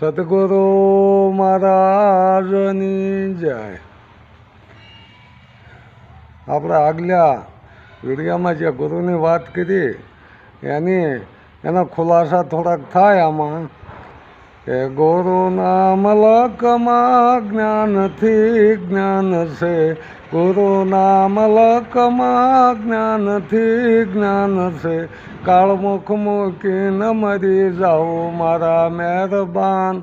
સદગુરુ મહારાજની જય. આપણે આગલા વિડીયોમાં જે ગુરુની વાત કરી એની એનો ખુલાસા થોડાક થાય આમાં. કે ગુરુના મલકમાં જ્ઞાનથી જ્ઞાન છે. ગુરુના મલકમાં જ્ઞાનથી જ્ઞાન છે. કાળમુખ મૂકીને મરી જાઉં મારા મહેરબાન.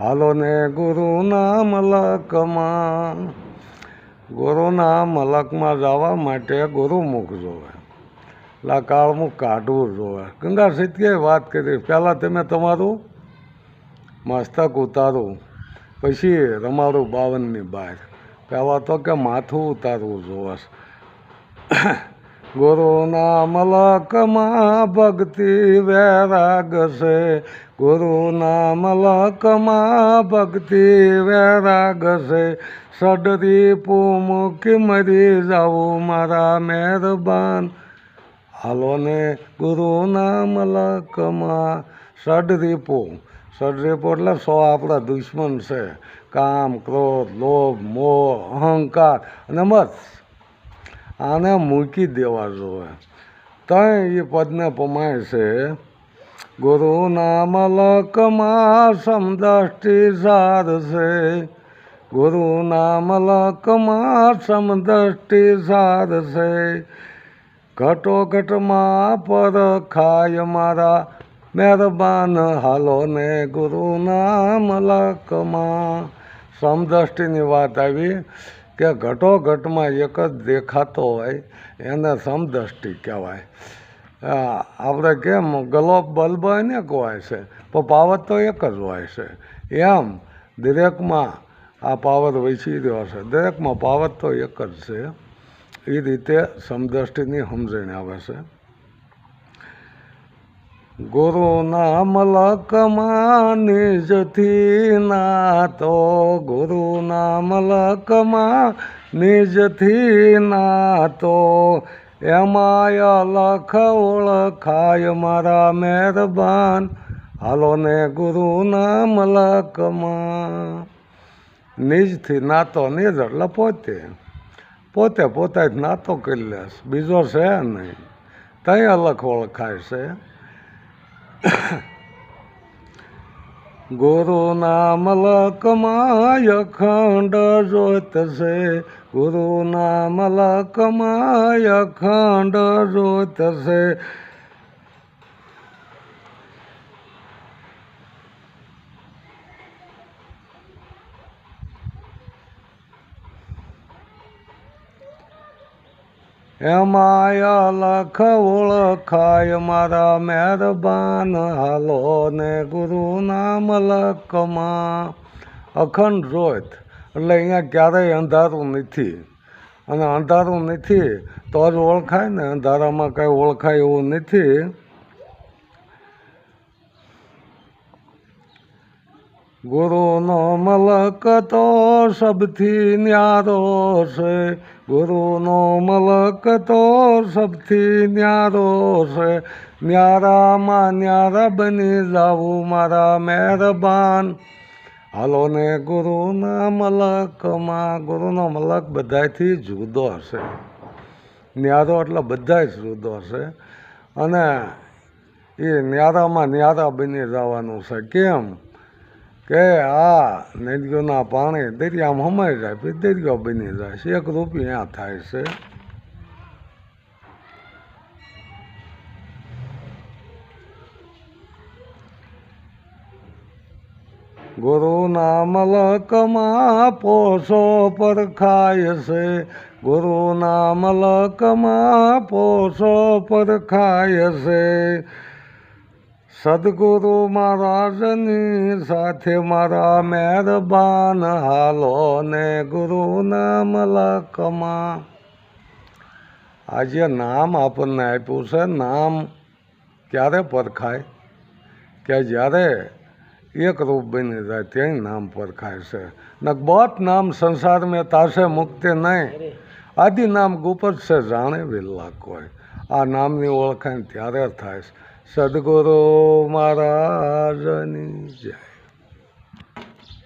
હાલો ને ગુરુના મલકમાં ગુરુના મલકમાં જવા માટે ગુરુમુખ જોવે. એટલે કાળમુખ કાઢવું જોવે. ગંગા સિદ્ધિએ વાત કરી. પહેલાં તમે તમારું મસ્તક ઉતારું. પછી રમાડું બાવનની બહાર પહેલાં તો કે માથું ઉતારવું જોવે ગુરુના મલકમાં ભક્તિ વૈરાગ છે. ગુરુના મલકમાં ભક્તિ વૈરાગ છે. સડરી પૂમુખી મરી જાવું મારા મહેરબાન. હાલો ને ગુરુના મલકમાં સડરીપો સડરીપો એટલે સો આપણા દુશ્મન છે. કામ, ક્રોધ, લોભ, મોહ, અહંકાર અને મત. આને મૂકી દેવા જોવે. ત્યાં એ પદને પમાય છે. ગુરુ નામ લકમાં સમદષ્ટિ સાર છે. ગુરુ નામ લકમાં સમદષ્ટિ સાર છે. ઘટો ઘટમાં પર ખાય મારા મહેરબાન હાલો ને ગુરુના મલકમાં સમદ્રષ્ટિની વાત આવી કે ઘટોઘટમાં એક જ દેખાતો હોય, એને સમદ્રષ્ટિ કહેવાય. આપણે કેમ ગલોબ બલ્બ હોય ને કહેવાય છે, પણ પાવર તો એક જ હોય છે. એમ દરેકમાં આ પાવર વહેંચી રહ્યો છે. દરેકમાં પાવર તો એક જ છે. એ રીતે સમદ્રષ્ટિની સમજણ આવે છે. ગુરુના મલકમાં નિજથી નાતો ગુરુના મલકમાં નિજથી નાતો એમાંય લખ ઓળખાય મારા મહેરબાન. હાલો ને ગુરુના મલકમાં નિજથી નાતો નિજ એટલે પોતે. પોતે પોતે જ નાતો કરી લેશ. બીજો છે નહીં. તઈ અલખ ઓળખાય છે. ગુરુના મલકમાં ખંડ જોત છે ગુરુના મલકમાં ખંડ જોત છે એમાય લખ ઓળખાય મારા મહેરબાન. હાલો ને ગુરુના મલકમાં અખંડ રોત એટલે અહીંયા ક્યારેય અંધારું નથી. અને અંધારું નથી તો જ ઓળખાય ને, અંધારામાં કાંઈ ઓળખાય એવું નથી. ગુરુનો મલક તો સબથી ન્યારો છે. ગુરુનો મલક તો સબથી ન્યારો છે. ન્યારામાં ન્યારા બની જાવું મારા મહેરબાન. હાલો ને ગુરુના મલકમાં, ગુરુનો મલક બધાથી જુદો છે ન્યારો એટલે બધાય જુદો છે અને એ ન્યારામાં ન્યારા બની જવાનું છે. કેમ? કે આ નદીઓના પાણી દરિયામાં હમાઈ જાય, પછી દરિયો બની જાય. છે એક રૂપિયા થાય છે. ગુરુના મલકમાં પોસો પરખાય છે. ગુરુના મલકમાં પોષો પરખાય છે. સદગુરુ મહારાજની સાથે મારા મહેરબાન. હાલો ને ગુરુ નામ લખમાં. આજે નામ આપણને આપ્યું છે. નામ ક્યારે પરખાય? કે જ્યારે એક રૂપ બની જાય ત્યાં નામ પરખાય છે. ને બહોત નામ સંસાર મેં તાસે મુક્તિ નહીં. આદિ નામ ગુપત છે, જાણે વેલા કોઈ આ નામની ઓળખાણ ત્યારે થાય છે. સદગુરુ મહારાજની જય.